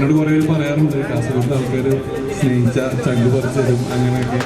എന്നോട് കുറേ പേര് പറയാറുണ്ട്. കാസർഗോഡ് ആൾക്കാർ സ്നേഹിച്ച ചങ്ക് പറിച്ചതും അങ്ങനെയൊക്കെ.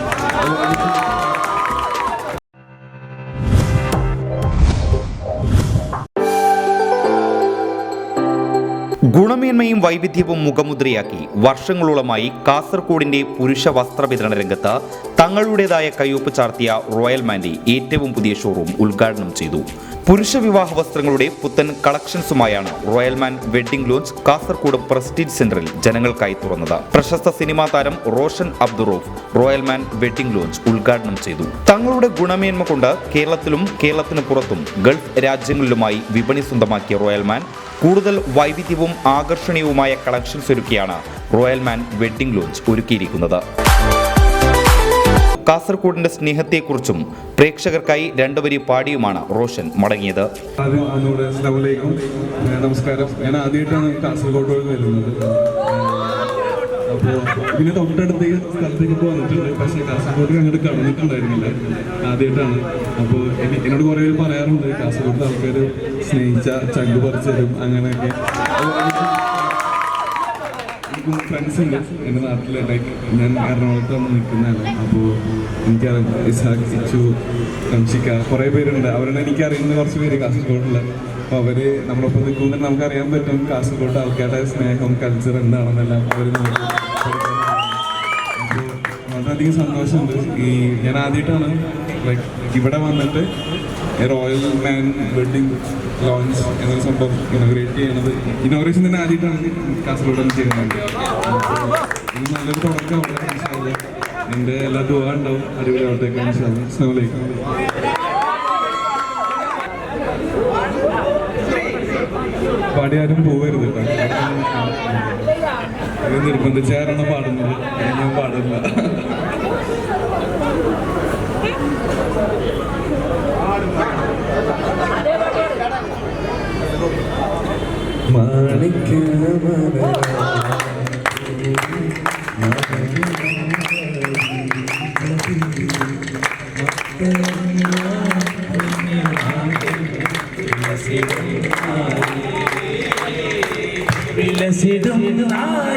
ഗുണമേന്മയും വൈവിധ്യവും മുഖമുദ്രയാക്കി വർഷങ്ങളോളമായി കാസർഗോഡിന്റെ പുരുഷ വസ്ത്ര വിതരണ രംഗത്ത് തങ്ങളുടേതായ കയ്യൊപ്പ് ചാർത്തിയ റോയൽ മാൻഡി ഏറ്റവും പുതിയ ഷോറൂം ഉദ്ഘാടനം ചെയ്തു. പുരുഷ വിവാഹ വസ്ത്രങ്ങളുടെ പുത്തൻ കളക്ഷൻസുമായാണ് royal man wedding lounge Kasaragod prestige സെന്ററിൽ ജനങ്ങൾക്കായി തുറന്നത്. പ്രശസ്ത സിനിമാ താരം Roshan Abdurauf royal man wedding lounge ഉദ്ഘാടനം ചെയ്തു. തങ്ങളുടെ ഗുണമേന്മ കൊണ്ട് കേരളത്തിലും കേരളത്തിന് പുറത്തും ഗൾഫ് രാജ്യങ്ങളിലുമായി വിപണി സ്വന്തമാക്കിയ റോയൽ മാൻ കൂടുതൽ വൈവിധ്യവും ആകർഷണീയവുമായ കളക്ഷൻസ് ഒരുക്കിയാണ് റോയൽ മാൻ വെഡ്ഡിംഗ് ലോഞ്ച് ഒരുക്കിയിരിക്കുന്നത്. കാസർഗോഡിന്റെ സ്നേഹത്തെക്കുറിച്ചും പ്രേക്ഷകർക്കായി രണ്ടുവരി പാടിയുമാണ് റോഷൻ മടങ്ങിയത്. നമസ്കാരം. ഞാൻ ആദ്യമായിട്ടാണ് കാസർഗോഡ് വരുന്നത്. അപ്പോൾ ഇതിന് തൊട്ടടുത്ത സ്ഥലത്തേക്ക് വന്നിട്ടുണ്ട്. പക്ഷേ കാസർഗോഡ് അങ്ങോട്ട് കടന്നിട്ടുണ്ടായിരുന്നില്ല. ആദ്യമായിട്ടാണ്. അപ്പോൾ എനി- എന്നോട് കുറേ പേര് പറയാറുണ്ട് കാസർഗോഡ് ആൾക്കാർ സ്നേഹിച്ച ചങ്ക് പറിച്ചതും അങ്ങനെയൊക്കെ. അപ്പോൾ എനിക്ക് ഫ്രണ്ട്സ് ഉണ്ട്. എന്റെ നാട്ടിൽ ലൈക്ക് ഞാൻ എറണാകുളത്താണ് നിൽക്കുന്നതാണ്. അപ്പോൾ എനിക്കറിയാം ഇസാഖ് ഇച്ചു കംഷിക്ക കുറേ പേരുണ്ട്. അവരാണ് എനിക്കറിയുന്ന കുറച്ച് പേര് കാസർഗോഡുള്ള. അപ്പോൾ അവർ നമ്മളൊപ്പം നിൽക്കുമ്പോൾ നമുക്കറിയാൻ പറ്റും കാസർഗോഡ് ആൾക്കാരുടെ സ്നേഹം കൾച്ചർ എന്താണെന്നെല്ലാം അവർ വളരെയധികം സന്തോഷമുണ്ട്. ഈ ഞാൻ ആദ്യമായിട്ടാണ് ലൈക്ക് ഇവിടെ വന്നിട്ട് റോയൽ മാൻ വെഡിങ് ലോഞ്ച് എന്നൊരു സംഭവം ഇനോഗ്രേറ്റ് ചെയ്യുന്നത്. ഇനോഗ്രേഷൻ തന്നെ ആദ്യമായിട്ടാണ് കാസർഗോഡ് ചെയ്യുന്നത്. ഇത് നല്ലൊരു തുടക്കമാണ് എന്റെ എല്ലാ ദുവാ ഉണ്ടാവും അടിപൊളിയാവട്ടേക്ക് അസ്സലാമലൈക്കും പാടിയാരും പോവരുത് കേട്ടോ. ഇത് നിർബന്ധിച്ചാരാണ് പാടുന്നത്? ഞാൻ പാടില്ല വിലസിടും നാരിൽ